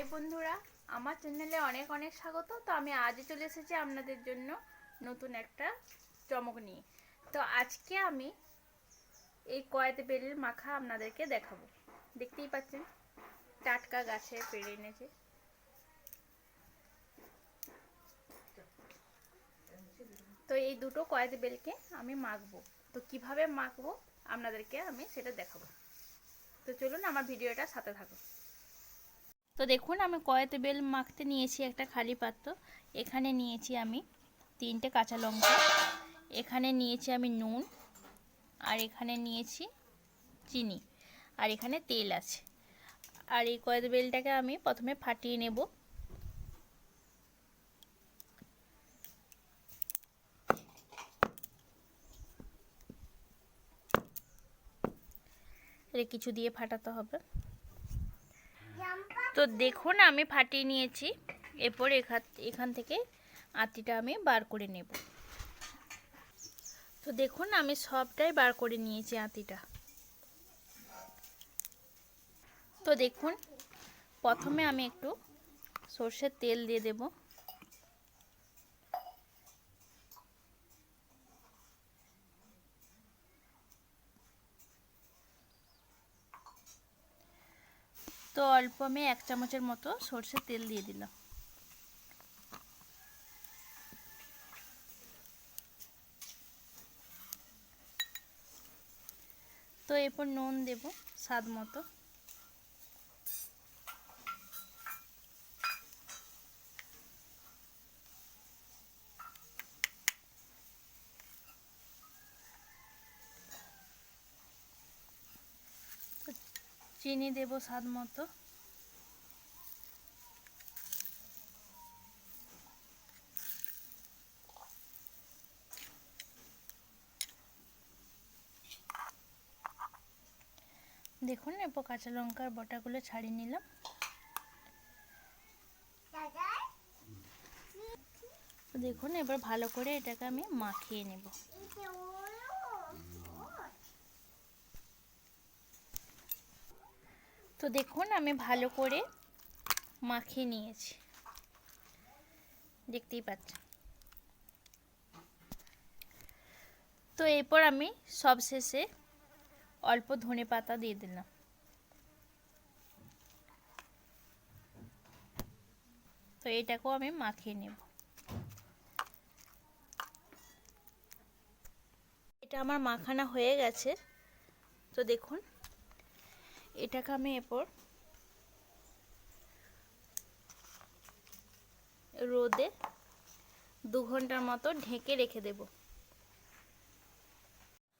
High বন্ধুরা, আমার চ্যানেলে অনেক অনেক স্বাগত। তো আমি আজই চলে এসেছি আপনাদের জন্য নতুন একটা চমক নিয়ে। তো আজকে আমি এই কয়েতে বেলের মাখা আপনাদেরকে দেখাবো। দেখতেই পাচ্ছেন, টাটকা গাছে পেড়ে এনেছে। তো এই দুটো কয়েত বেলকে আমি মাখবো। তো কীভাবে মাখবো, আপনাদেরকে আমি সেটা দেখাবো। তো চলুন আমার ভিডিওটা সাথে থাকুন। তো দেখুন, আমি কয়েতে বেল মাখতে নিয়েছি একটা খালি পাত্র। এখানে নিয়েছি আমি তিনটে কাঁচা লঙ্কা। এখানে নিয়েছি আমি নুন। আর এখানে নিয়েছি চিনি। আর এখানে তেল আছে। আর এই কয়েদ বেলটাকে আমি প্রথমে ফাটিয়ে নেব। কিছু দিয়ে ফাটাতে হবে। তো দেখুন আমি ফাটিয়ে নিয়েছি। এরপর এখান এখান থেকে আতিটা আমি বার করে নেব। তো দেখুন আমি সবটাই বার করে নিয়েছি আতিটা। তো দেখুন, প্রথমে আমি একটু সর্ষের তেল দিয়ে দেব। তো অল্প আমি এক চামচের মতো সর্ষের তেল দিয়ে দিলাম। তো এরপর নুন দেব স্বাদ মতো। চিনি দেব স্বাদ মতো। দেখুন এরপর কাঁচা লঙ্কার বটাগুলো ছাড়িয়ে নিলাম। দেখুন, এবার ভালো করে এটাকে আমি মাখিয়ে নেব। তো দেখুন, আমি ভালো করে মাখিয়ে নিয়েছি। দেখতেই পাচ্ছেন। তো এরপর আমি সব শেষে অল্প ধনে পাতা দিয়ে দিলাম। তো এটাকেও আমি মাখিয়ে নেব। এটা আমার মাখানা হয়ে গেছে। তো দেখুন এটাকে আমি এরপর রোদে দু ঘণ্টার মতো ঢেকে রেখে দেব।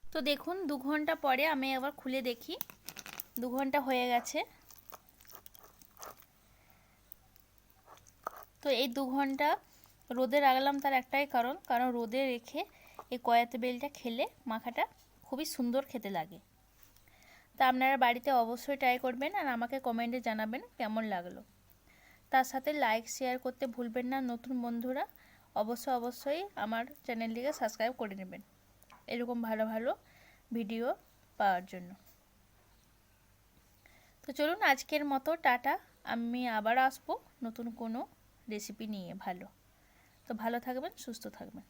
তো দেখুন, দু ঘণ্টা পরে আমি আবার খুলে দেখি। দু ঘণ্টা হয়ে গেছে। তো এই দু ঘণ্টা রোদে রাখলাম তার একটাই কারণ কারণ রোদে রেখে এই কয়াতে বেলটা খেলে মাখাটা খুবই সুন্দর খেতে লাগে। তা আপনারা বাড়িতে অবশ্যই ট্রাই করবেন আর আমাকে কমেন্টে জানাবেন কেমন লাগল। তার সাথে লাইক শেয়ার করতে ভুলবেন না নতুন বন্ধুরা। অবশ্যই অবশ্যই আমার চ্যানেলটিকে সাবস্ক্রাইব করে নেবেন। এরকম ভালো ভালো ভিডিও পাওয়ার জন্য। তো চলুন আজকের মতো, টাটা। আমি আবার আসব নতুন কোনো রেসিপি নিয়ে ভালো। তো ভালো থাকবেন, সুস্থ থাকবেন।